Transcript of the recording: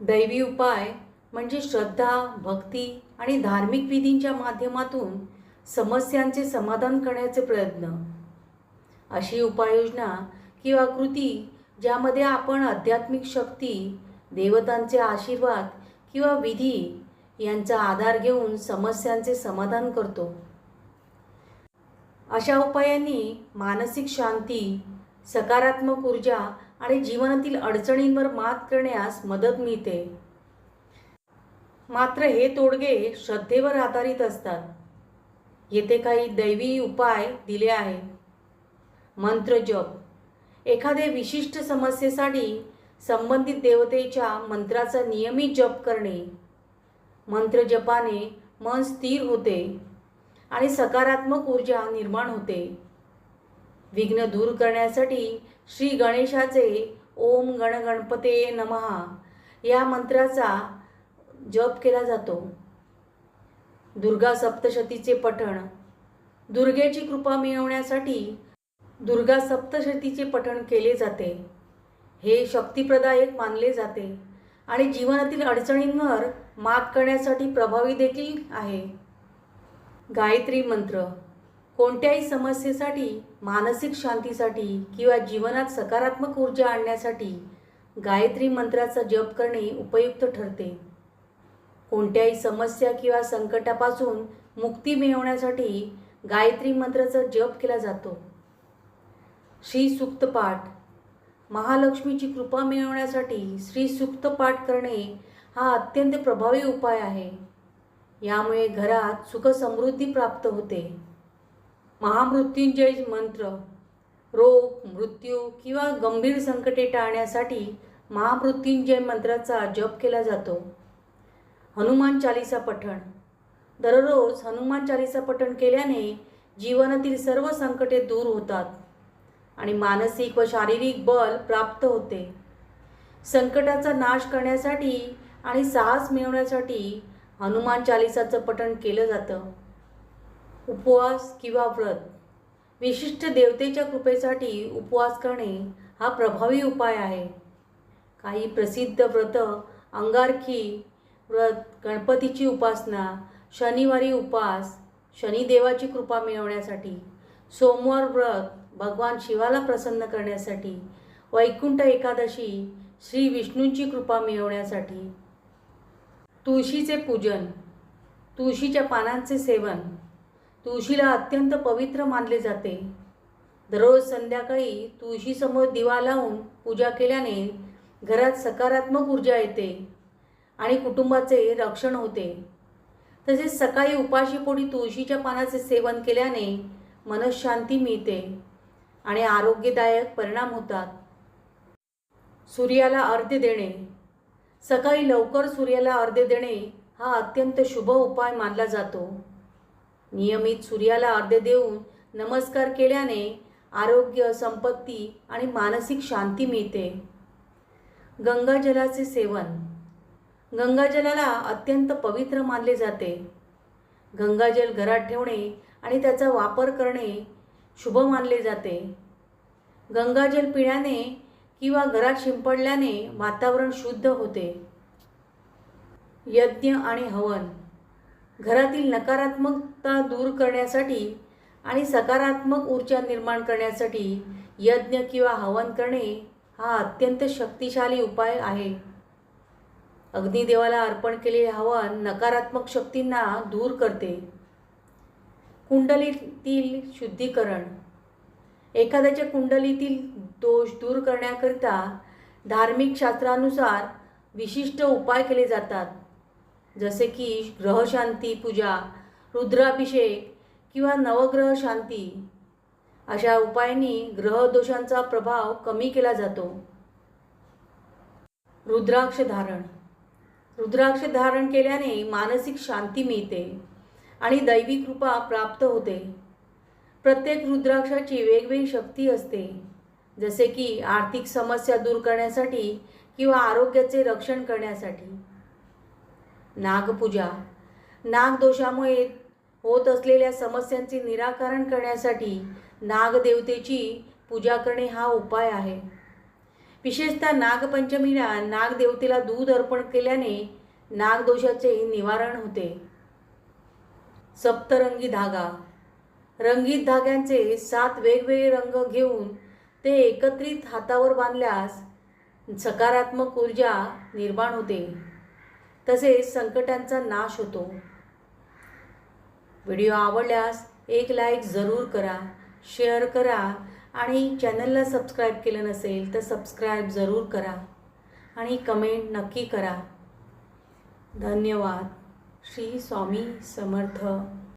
दैवी उपाय म्हणजे श्रद्धा भक्ती आणि धार्मिक विधींच्या माध्यमातून समस्यांचे समाधान करण्याचे प्रयत्न. अशी उपाययोजना किंवा कृती ज्यामध्ये आपण आध्यात्मिक शक्ती देवतांचे आशीर्वाद किंवा विधी यांचा आधार घेऊन समस्यांचे समाधान करतो. अशा उपायांनी मानसिक शांती सकारात्मक ऊर्जा आणि जीवनातील अडचणींवर मात करण्यास मदत मिळते. मात्र हे तोडगे श्रद्धेवर आधारित असतात. येथे काही दैवी उपाय दिले आहेत. मंत्र जप. एखाद्या विशिष्ट समस्येसाठी संबंधित देवतेच्या मंत्राचा नियमित जप करणे. मंत्र जपाने मन स्थिर होते आणि सकारात्मक ऊर्जा निर्माण होते. विघ्न दूर करण्यासाठी श्री गणेशाचे ओम गणगणपते नमहा या मंत्राचा जप केला जातो. दुर्गा सप्तशतीचे पठण. दुर्गेची कृपा मिळवण्यासाठी दुर्गा सप्तशतीचे पठण केले जाते. हे शक्तिप्रदायक मानले जाते आणि जीवनातील अडचणींवर मात करण्यासाठी प्रभावी देखील आहे. गायत्री मंत्र. कोणत्याही समस्येसाठी मानसिक शांतीसाठी किंवा जीवनात सकारात्मक ऊर्जा आणण्यासाठी गायत्री मंत्राचा जप करणे उपयुक्त ठरते. कोणत्याही समस्या किंवा संकटापासून मुक्ती मिळवण्यासाठी गायत्री मंत्राचा जप केला जातो. श्री सुक्त पाठ. महालक्ष्मीची कृपा मिळवण्यासाठी श्री सुक्त पाठ करणे हा अत्यंत प्रभावी उपाय आहे. यामुळे घरात सुख समृद्धी प्राप्त होते. महामृत्युंजय मंत्र. रोग मृत्यू किंवा गंभीर संकटे टाळण्यासाठी महामृत्युंजय मंत्राचा जप केला जातो. हनुमान चालिसा पठण. दररोज हनुमान चालिसा पठण केल्याने जीवनातील सर्व संकटे दूर होतात आणि मानसिक व शारीरिक बल प्राप्त होते. संकटाचा नाश करण्यासाठी आणि साहस मिळवण्यासाठी हनुमान चालिसाचं पठण केलं जातं. उपवास किंवा व्रत. विशिष्ट देवतेच्या कृपेसाठी उपवास करणे हा प्रभावी उपाय आहे. काही प्रसिद्ध व्रत अंगारखी व्रत गणपतीची उपासना शनिवारी उपास शनिदेवाची कृपा मिळवण्यासाठी सोमवार व्रत भगवान शिवाला प्रसन्न करण्यासाठी वैकुंठ एकादशी श्री विष्णूंची कृपा मिळवण्यासाठी. तुळशीचे पूजन तुळशीच्या पानांचे सेवन तुळशीला अत्यंत पवित्र मानले जाते. दररोज संध्याकाळी तुळशीसमोर दिवा लावून पूजा केल्याने घरात सकारात्मक ऊर्जा येते आणि कुटुंबाचे रक्षण होते. तसेच सकाळी उपाशीपोटी तुळशीच्या पानाचे सेवन केल्याने मनशांती मिळते आणि आरोग्यदायक परिणाम होतात. सूर्याला अर्ध्य देणे. सकाळी लवकर सूर्याला अर्ध्य देणे हा अत्यंत शुभ उपाय मानला जातो. नियमित सूर्याला अर्ध्य देऊन नमस्कार केल्याने आरोग्य संपत्ती आणि मानसिक शांती मिळते. गंगाजलाचे सेवन. गंगाजलाला अत्यंत पवित्र मानले जाते. गंगाजल घरात ठेवणे आणि त्याचा वापर करणे शुभ मानले जाते. गंगाजल पिण्याने किंवा घरात शिंपडल्याने वातावरण शुद्ध होते. यज्ञ आणि हवन. घरातील नकारात्मकता दूर करण्यासाठी आणि सकारात्मक ऊर्जा निर्माण करण्यासाठी यज्ञ किंवा हवन करणे हा अत्यंत शक्तिशाली उपाय आहे. अग्निदेवाला अर्पण केलेले हवन नकारात्मक शक्तींना दूर करते. कुंडलीतील शुद्धीकरण. एखाद्याच्या कुंडलीतील दोष दूर करण्याकरिता धार्मिक शास्त्रानुसार विशिष्ट उपाय केले जातात. जसे की ग्रहशांती पूजा रुद्राभिषेक किंवा नवग्रह शांती. अशा उपायांनी ग्रहदोषांचा प्रभाव कमी केला जातो. रुद्राक्ष धारण. रुद्राक्ष धारण केल्याने मानसिक शांती मिळते आणि दैवी कृपा प्राप्त होते. प्रत्येक रुद्राक्षाची वेगवेगळी शक्ती असते. जसे की आर्थिक समस्या दूर करण्यासाठी किंवा आरोग्याचे रक्षण करण्यासाठी. नागपूजा. नागदोषामुळे होत असलेल्या समस्यांचे निराकरण करण्यासाठी नागदेवतेची पूजा करणे हा उपाय आहे. विशेषतः नागपंचमीला नागदेवतेला दूध अर्पण केल्याने नागदोषाचे निवारण होते. सप्तरंगी धागा. रंगीत धाग्यांचे सात वेगवेगळे रंग घेऊन ते एकत्रित हातावर बांधल्यास सकारात्मक ऊर्जा निर्माण होते. तसेच संकटांचा नाश होतो. व्हिडिओ आवडल्यास एक लाईक जरूर करा शेअर करा आणि चॅनलला सबस्क्राईब केलं नसेल तर सबस्क्राईब जरूर करा आणि कमेंट नक्की करा. धन्यवाद. श्री स्वामी समर्थ.